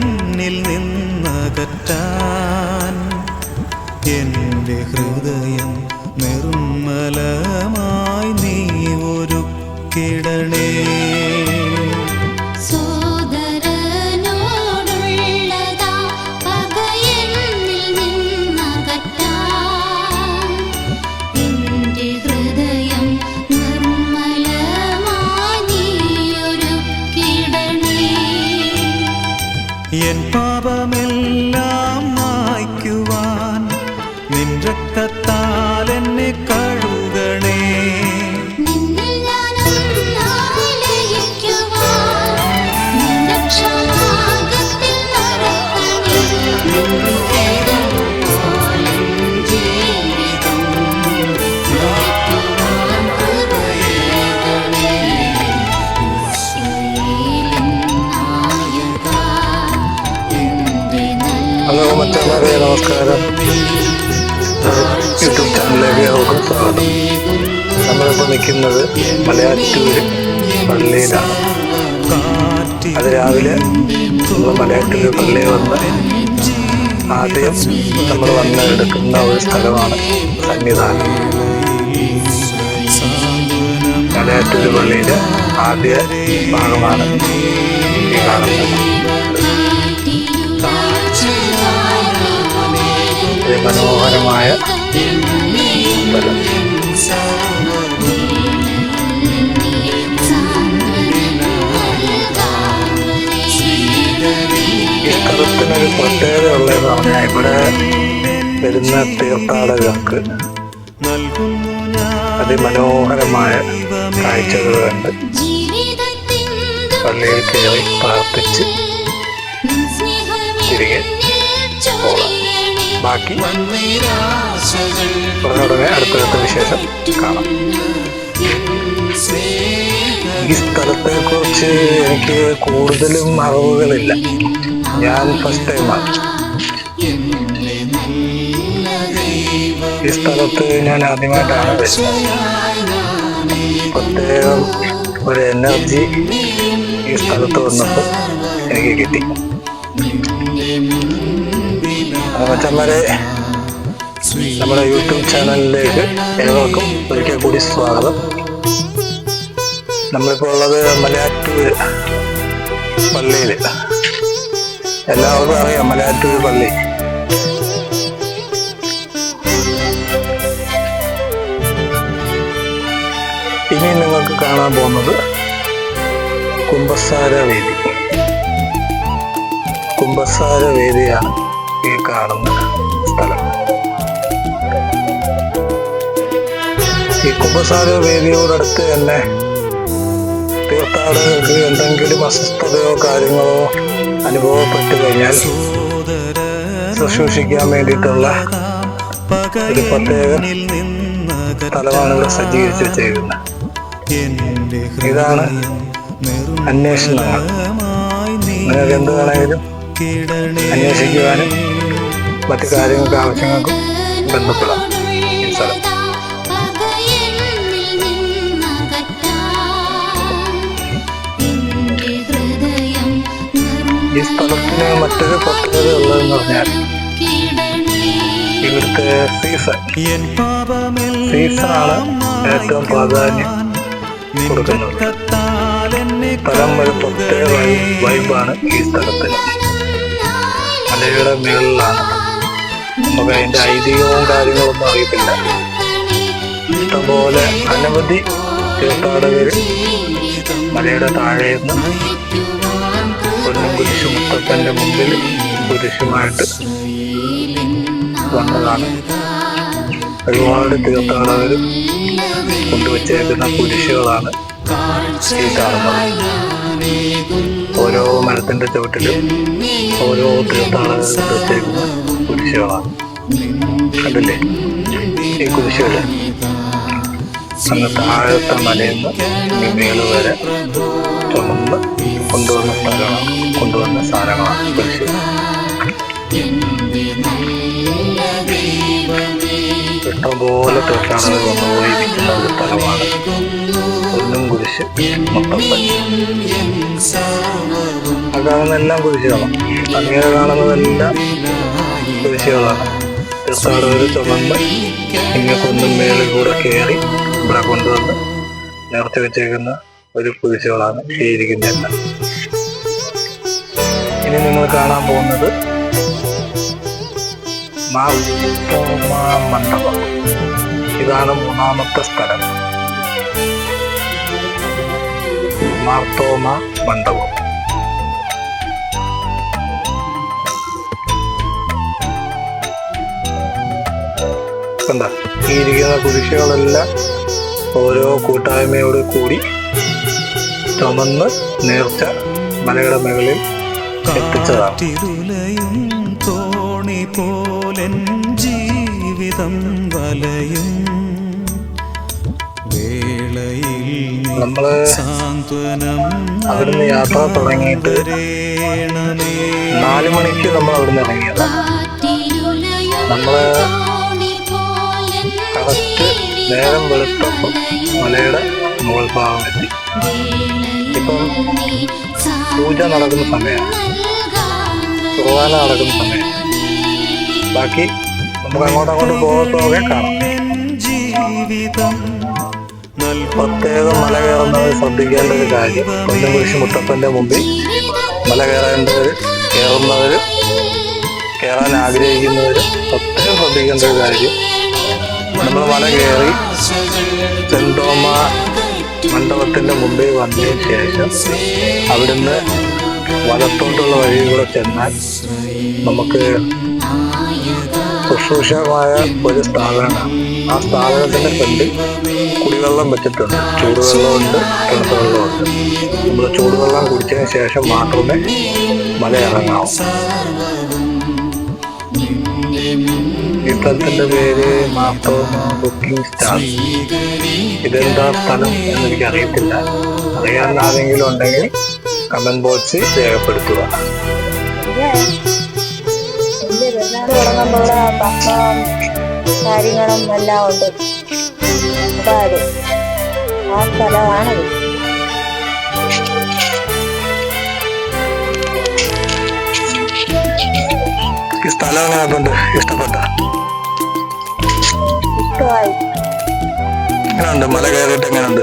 എന്നിൽ നിന്നകറ്റാൻ എന്റെ ഹൃദയം നിർമ്മലമായി നീ ഒരു കിടണേ എൻ പാപമെല്ലാം മറ്റന്മാരെ നമസ്കാരം യൂട്യൂബ് ചാനലിലേക്ക് നമുക്ക് സ്വാഗതം നമ്മളിപ്പോൾ നിൽക്കുന്നത് മലയാറ്റൂര് പള്ളിയിലാണ് അത് രാവിലെ നമ്മൾ മലയാറ്റൂര് പള്ളിയിൽ വന്ന് ആദ്യം നമ്മൾ വന്ന് എടുക്കുന്ന ഒരു സ്ഥലമാണ് സന്നിധാനം മലയാറ്റൂര് പള്ളിയിലെ ആദ്യ ഭാഗമാണ് ഈ കാണുന്നത്. ഈ സ്ഥലത്തിനൊരു പ്രത്യേകത ഉള്ളതെന്ന് പറഞ്ഞാൽ ഇവിടെ വരുന്ന തീർത്ഥാടകർക്ക് അതിമനോഹരമായ കാഴ്ചകൾ കണ്ട് പള്ളിയിൽ കയറി പ്രാർത്ഥിച്ച് തിരികെ പോകാം. ബാക്കി ഉടനെ അടുത്തടുത്ത വിശേഷം കാണാം. ഈ സ്ഥലത്തെ കുറിച്ച് എനിക്ക് കൂടുതലും അറിവുകളില്ല. ഞാൻ ഫസ്റ്റ് ടൈമാണ് ഈ സ്ഥലത്ത് ഞാൻ ആദ്യമായിട്ടാണ് പ്രത്യേകം ഒരു എനർജി ഈ സ്ഥലത്ത് വന്നപ്പോൾ എനിക്ക് കിട്ടി. മച്ചന്മാരെ നമ്മുടെ യൂട്യൂബ് ചാനലിലേക്ക് ഏവർക്കും ഒരിക്കൽ കൂടി സ്വാഗതം. നമ്മളിപ്പോൾ ഉള്ളത് മലയാറ്റൂർ പള്ളിയിൽ എല്ലാവർക്കും അറിയാം മലയാറ്റൂർ പള്ളി. ഇനി നിങ്ങൾക്ക് കാണാൻ പോകുന്നത് കുംഭസാര വേദി. കുംഭസാര വേദിയാണ്. ഈ കാണുന്ന സ്ഥലം. ഈ കുംഭസാഗർ വേദിയോടടുത്ത് തന്നെ തീർത്ഥാടകർക്ക് എന്തെങ്കിലും അസ്വസ്ഥതയോ കാര്യങ്ങളോ അനുഭവപ്പെട്ടു കഴിഞ്ഞാൽ ശുശ്രൂഷിക്കാൻ വേണ്ടിയിട്ടുള്ള ഒരു പ്രത്യേക സ്ഥലമാണ് ഇവിടെ സജ്ജീകരിച്ച് ചെയ്യുന്നത് ഇതാണ് അന്വേഷണങ്ങൾ. നിങ്ങൾക്ക് എന്ത് വേണമെങ്കിലും അന്വേഷിക്കുവാനും മറ്റു കാര്യങ്ങൾക്ക് ആവശ്യങ്ങൾക്കും ബന്ധപ്പെടാം ഈ സ്ഥലം. ഈ സ്ഥലത്തിന് മറ്റൊരു പ്രത്യേകത ഉള്ളതെന്ന് പറഞ്ഞാൽ ഇവിടുത്തെ സീസൺ സീസണാണ് ഏറ്റവും പ്രാധാന്യം കൊടുക്കുന്നത്. സ്ഥലം ഒരു പ്രത്യേക വൈബാണ് ഈ സ്ഥലത്തിന്. മലയുടെ മുകളിലാണ് നമുക്ക് അതിന്റെ ഐതിഹ്യവും കാര്യങ്ങളൊന്നും അറിയത്തില്ല. ഇഷ്ടംപോലെ അനവധി തീർത്ഥാടകർ മലയുടെ താഴെ നിന്ന് പൊന്നും കുരിശു മുത്തപ്പന്റെ മുമ്പിൽ കുരിശുമായിട്ട് വന്നതാണ്. ഒരുപാട് തീർത്ഥാടകർ കൊണ്ടുവച്ചേക്കുന്ന കുരിശുകളാണ് ഈ കാണുന്നത്. ഓരോ മരത്തിന്റെ ചുവട്ടിലും ഓരോ തീർത്ഥാടന കുരിശുകളാണ്. കണ്ടില്ലേ? ഈ കുരിശുകൾ അങ്ങ് താഴത്തെ മലയിൽ നിന്ന് മേൾ വരെ ചുമന്ന് കൊണ്ടുവന്ന സ്ഥലമാണ് കൊണ്ടുവന്ന സാധനങ്ങളാണ് കുരിശ് ഇഷ്ടംപോലെ തീർത്ഥാടകർ വന്നുപോയി നിൽക്കുന്ന ഒരു സ്ഥലമാണ് മുത്തപ്പൻ ആ കാണുന്ന എല്ലാം കുരിശുകളാണ് അങ്ങനെ കാണുന്നതെല്ലാം കുരിശുകളാണ് തീർത്ഥാടകർ ചുമന്ന് ഇങ്ങനെ കുന്നും മേളിൽ കൂടെ കയറി ഇവിടെ കൊണ്ടുവന്ന് നേർച്ച വെച്ചേക്കുന്ന ഒരു കുരിശുകളാണ് ഈ ഇരിക്കുന്നതെല്ലാം ഇനി നിങ്ങൾ കാണാൻ പോകുന്നത് മാ മണ്ഡപം. ഇതാണ് മൂന്നാമത്തെ സ്ഥലം. മാർത്തോമ മണ്ഡപം. കണ്ട ഇരിക്കുന്ന കുരിശുകളെല്ലാം ഓരോ കൂട്ടായ്മയോട് കൂടി ചുമന്ന് നേർച്ച മലയുടെ മുകളിൽ എത്തിച്ചതാണ്. തോണി പോലൻ ജീവിതം വലയും നമ്മൾ സാന്ത്വനം അവിടുന്ന് യാത്ര തുടങ്ങിയിട്ട്. നാല് മണിക്ക് നമ്മൾ അവിടുന്ന് ഇറങ്ങിയതാണ് നമ്മൾ കറക്റ്റ് നേരം വെളുത്തപ്പം മലയുടെ മുകൾ ഭാഗം എത്തി. ഇപ്പം പൂജ നടക്കുന്ന സമയമാണ് കുർബാന നടക്കുന്ന സമയം. ബാക്കി നമുക്ക് അങ്ങോട്ടങ്ങോട്ട് പോകത്തോടെ കാണാം. ജീവിതം പ്രത്യേകം മല കയറുന്നവർ ശ്രദ്ധിക്കേണ്ട ഒരു കാര്യം. കൊല്ലം കുരിശ് മുത്തപ്പന്റെ മുമ്പിൽ മല കയറേണ്ടവർ കയറുന്നവർ കയറാൻ ആഗ്രഹിക്കുന്നവർ പ്രത്യേകം ശ്രദ്ധിക്കേണ്ട ഒരു കാര്യം. നമ്മൾ മല കയറി ചെണ്ടോമ മണ്ഡപത്തിന്റെ മുമ്പിൽ വന്നതിന് ശേഷം അവിടുന്ന് വലത്തോട്ടുള്ള വഴി കൂടെ ചെന്നാൽ നമുക്ക് ശുശ്രൂഷമായ ഒരു സ്ഥാപനമാണ്. ആ സ്ഥാപനത്തിന്റെ ഫ്രണ്ടിൽ കുടിവെള്ളം വെച്ചിട്ടുണ്ട് ചൂടുവെള്ളമുണ്ട് തണുത്ത വെള്ളമുണ്ട് നമ്മൾ ചൂടുവെള്ളം കുടിച്ചതിന് ശേഷം മാത്രമേ മല ഇറങ്ങാവൂ ഈ സ്ഥലത്തിന്റെ പേര് മാർത്തോമ ബുക്കിംഗ് സ്റ്റാർ ഇതെന്താ സ്ഥലം എന്ന് എനിക്ക് അറിയത്തില്ല ആരെങ്കിലും ഉണ്ടെങ്കിൽ കമന്റ് ബോക്സിൽ രേഖപ്പെടുത്തുക കാര്യങ്ങളും എല്ലാം ഉണ്ട് അത് ആ സ്ഥലമാണത് ഈ സ്ഥലം എങ്ങനെയുണ്ട്? ഇഷ്ടപ്പെട്ട? ഇഷ്ടമായി. എങ്ങനെയുണ്ട്? മല കയറിയിട്ട് എങ്ങനെയുണ്ട്?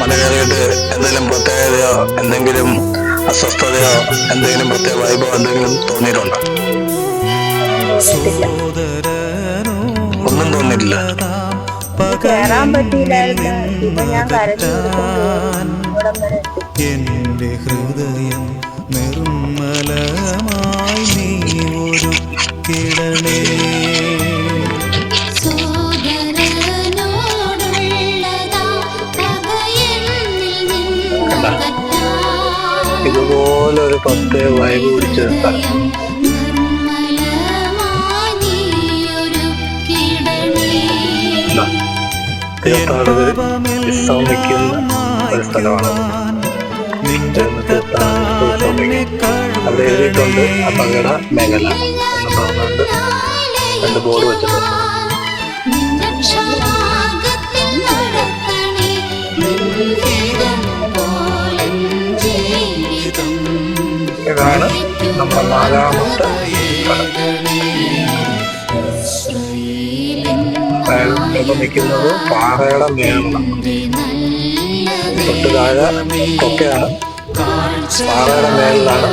മല കയറിയിട്ട് എന്തെങ്കിലും പ്രത്യേകതയോ എന്തെങ്കിലും അസ്വസ്ഥതയോ എന്തെങ്കിലും പ്രത്യേക വൈബോ എന്തെങ്കിലും തോന്നിയിട്ടുണ്ടോ? ഒന്നും തോന്നിയിട്ടില്ല. കയറാൻ പറ്റിയില്ലായിരുന്നു ഇപ്പൊ ഞാൻ കരഞ്ഞു ഇവിടം വരെ എത്തി എന്റെ ഹൃദയം നിർമ്മലമായി നീ ഒരു കിടണേ ഇതുപോലൊരു പത്ത് വയവ് വൈബ് തീർത്ഥാടകർ വിശ്രമിക്കുന്ന ഒരു സ്ഥലമാണ്. അവിടെ എഴുതിയിട്ടുണ്ട് അപകട മേഖല എന്ന് പറഞ്ഞുകൊണ്ട് രണ്ട് ബോർഡ് വെച്ചിട്ടുണ്ട്. ഇതാണ് നമ്മുടെ നാലാമത്തെ സ്ഥലം നിൽക്കുന്നത് പാറയുടെ മേളിലാണ് തൊട്ട് താഴെ കൊക്കയാണ് പാറയുടെ മേളിലാണ്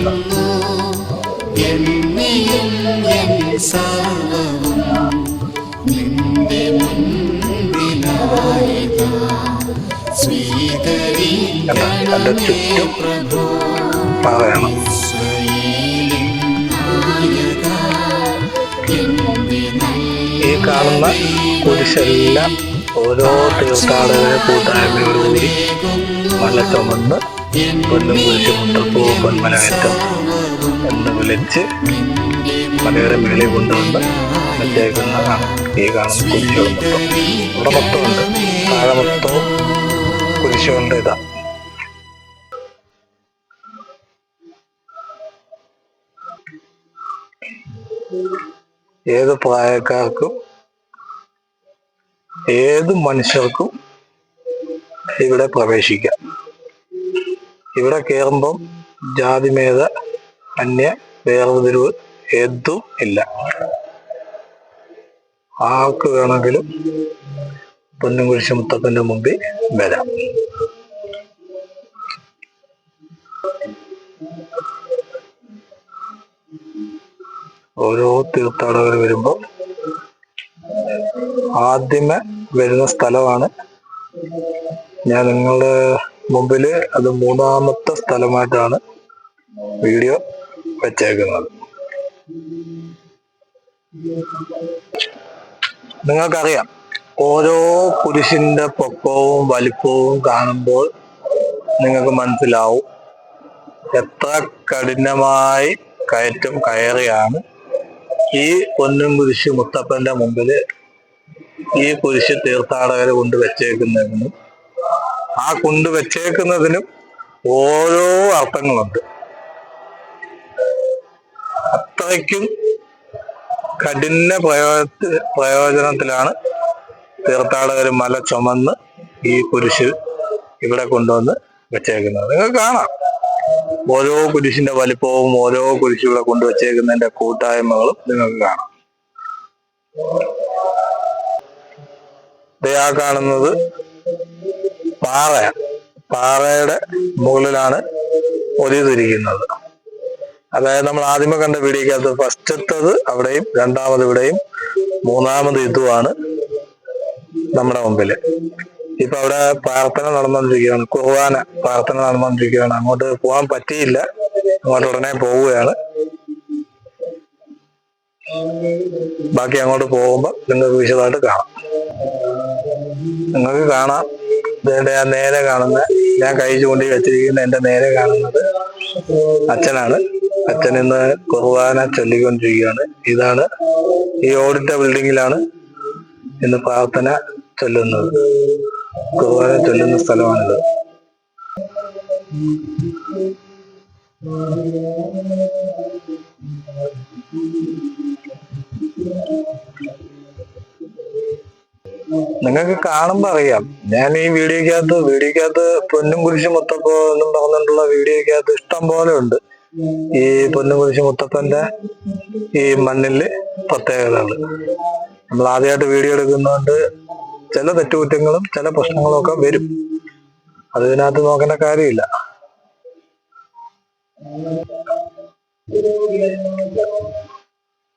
നമ്മൾ? ചുറ്റും പാറയാണ് കാണുന്ന കുരിശെല്ലാം ഓരോ തീർത്ഥാടകരെ കൂട്ടായ്മയോടുകൂടി മല ചുമന്ന് പൊന്നും കുരിശ് മുട്ടപ്പൂ പൊന്മലകറ്റം എന്ന് വിളിച്ച് മലയുടെ മേളിൽ കൊണ്ടുവന്ന് വെച്ചേക്കുന്നതാണ് ഈ കാണുന്ന കുരിശുകൾ മൊത്തം. ഇവിടെ മൊത്തമുണ്ട്. താഴെ മൊത്തവും കുരിശുകൊണ്ട് ഇതാ. ഏത് പ്രായക്കാർക്കും ഏത് മനുഷ്യർക്കും ഇവിടെ പ്രവേശിക്കാം. ഇവിടെ കയറുമ്പം ജാതിമേത അന്യ വേർതിരിവ് ഏതും ഇല്ല. ആർക്ക് വേണമെങ്കിലും പൊന്നുംകുരിശ് മുത്തപ്പന്റെ മുമ്പിൽ വരാം. ഓരോ തീർത്ഥാടകർ വരുമ്പോൾ ആദ്യമേ വരുന്ന സ്ഥലമാണ്. ഞാൻ നിങ്ങളുടെ മുമ്പിൽ അത് മൂന്നാമത്തെ സ്ഥലമായിട്ടാണ് വീഡിയോ വെച്ചേക്കുന്നത്. നിങ്ങൾക്കറിയാം ഓരോ കുരിശിന്റെ പൊക്കവും വലിപ്പവും കാണുമ്പോൾ നിങ്ങൾക്ക് മനസ്സിലാവും എത്ര കഠിനമായി കയറ്റം കയറിയാണ് ഈ പൊന്നും കുരിശ് മുത്തപ്പന്റെ മുമ്പിൽ ഈ കുരിശ് തീർത്ഥാടകരെ കൊണ്ട് വെച്ചേക്കുന്നതിനും ആ കൊണ്ട് വെച്ചേക്കുന്നതിനും ഓരോ അർത്ഥങ്ങളുണ്ട്. അത്രയ്ക്കും കഠിന പ്രയോജ പ്രയോജനത്തിലാണ് തീർത്ഥാടകർ മല ചുമന്ന് ഈ കുരിശ് ഇവിടെ കൊണ്ടുവന്ന് വെച്ചേക്കുന്നത്. നിങ്ങൾക്ക് കാണാം. ഓരോ കുരിശിന്റെ വലിപ്പവും ഓരോ കുരിശുകളെ കൊണ്ടുവച്ചേക്കുന്നതിന്റെ കൂട്ടായ്മകളും നിങ്ങൾക്ക് കാണാം. ആ കാണുന്നത് പാറ പാറയുടെ മുകളിലാണ് ഒലിതിരിക്കുന്നത് അതായത് നമ്മൾ ആദ്യമേ കണ്ട വീടിക്കകത്ത് ഫസ്റ്റത്തത് അവിടെയും രണ്ടാമത് ഇവിടെയും മൂന്നാമത് ഇതുമാണ് നമ്മുടെ മുമ്പിൽ. ഇപ്പൊ അവിടെ പ്രാർത്ഥന നടന്നുകൊണ്ടിരിക്കുകയാണ് കുർബാന പ്രാർത്ഥന നടന്നുകൊണ്ടിരിക്കുകയാണ് അങ്ങോട്ട് പോകാൻ പറ്റിയില്ല. അങ്ങോട്ട് ഉടനെ പോവുകയാണ്. ബാക്കി അങ്ങോട്ട് പോകുമ്പോൾ നിങ്ങൾക്ക് വിശദമായിട്ട് കാണാം. നിങ്ങൾക്ക് കാണാം. ഇതിന്റെ ആ നേരെ കാണുന്ന ഞാൻ കൈ ചൂണ്ടി വെച്ചിരിക്കുന്ന എന്റെ നേരെ കാണുന്നത് അച്ഛനാണ്. അച്ഛൻ ഇന്ന് കുർബാന ചൊല്ലിക്കൊണ്ടിരിക്കുകയാണ്. ഇതാണ് ഈ ഓടിട്ട ബിൽഡിങ്ങിലാണ് ഇന്ന് പ്രാർത്ഥന ചൊല്ലുന്നത്. കുർബാന ചൊല്ലുന്ന സ്ഥലമാണിത്. നിങ്ങൾക്ക് കാണുമ്പോ അറിയാം. ഞാൻ ഈ വീഡിയോക്കകത്ത് വീഡിയോക്കകത്ത് പൊന്നും കുരിശ് മുത്തപ്പോ എന്നും പറഞ്ഞിട്ടുള്ള വീഡിയോക്കകത്ത് ഇഷ്ടം പോലെ ഉണ്ട്. ഈ പൊന്നും കുരിശ് മുത്തപ്പന്റെ ഈ മണ്ണിൽ പ്രത്യേകതകൾ. നമ്മൾ ആദ്യമായിട്ട് വീഡിയോ എടുക്കുന്നതുകൊണ്ട് ചില തെറ്റുകുറ്റങ്ങളും ചില പ്രശ്നങ്ങളും ഒക്കെ വരും. അത് ഇതിനകത്ത് നോക്കേണ്ട കാര്യമില്ല.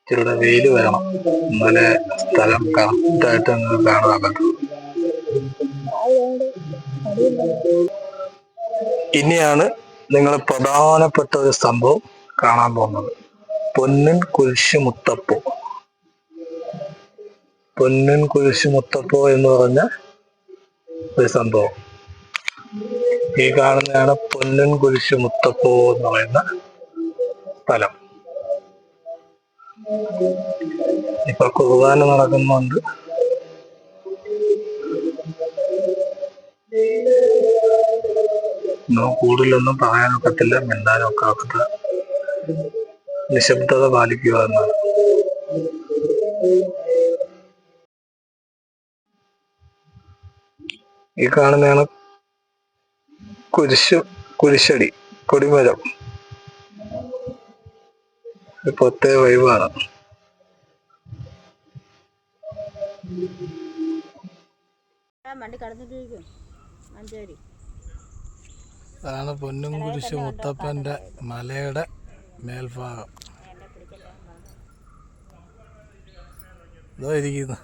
ഇച്ചിരിയുടെ വെയിൽ വരണം. എന്നാലേ സ്ഥലം കറക്റ്റായിട്ട് കാണാൻ ഇനിയാണ് നിങ്ങൾ പ്രധാനപ്പെട്ട ഒരു സംഭവം കാണാൻ പോകുന്നത്. പൊന്നിൻ കുരിശ് മുത്തപ്പോ. പൊന്നിൻ കുരിശ് മുത്തപ്പോ എന്ന് പറഞ്ഞ ഒരു സംഭവം. ഈ കാണുന്നതാണ് പൊന്നൻ കുരിശ് മുത്തപ്പോ എന്ന് പറയുന്ന സ്ഥലം. ഇപ്പൊ കുർബാന നടക്കുന്നുണ്ട്. കൂടുതലൊന്നും മിണ്ടാനൊക്കെ ഒക്കത്തില്ല. നിശബ്ദത പാലിക്കുക എന്നാണ്. ഈ കാണുന്നതാണ് കുരിശ് കുരിശടി കൊടിമരം. പ്രത്യേക വൈവാണ് അതാണ് പൊന്നും കുരിശ് മുത്തപ്പന്റെ മലയുടെ മേൽഭാഗം. ഇതോ ഇരിക്കുന്നു.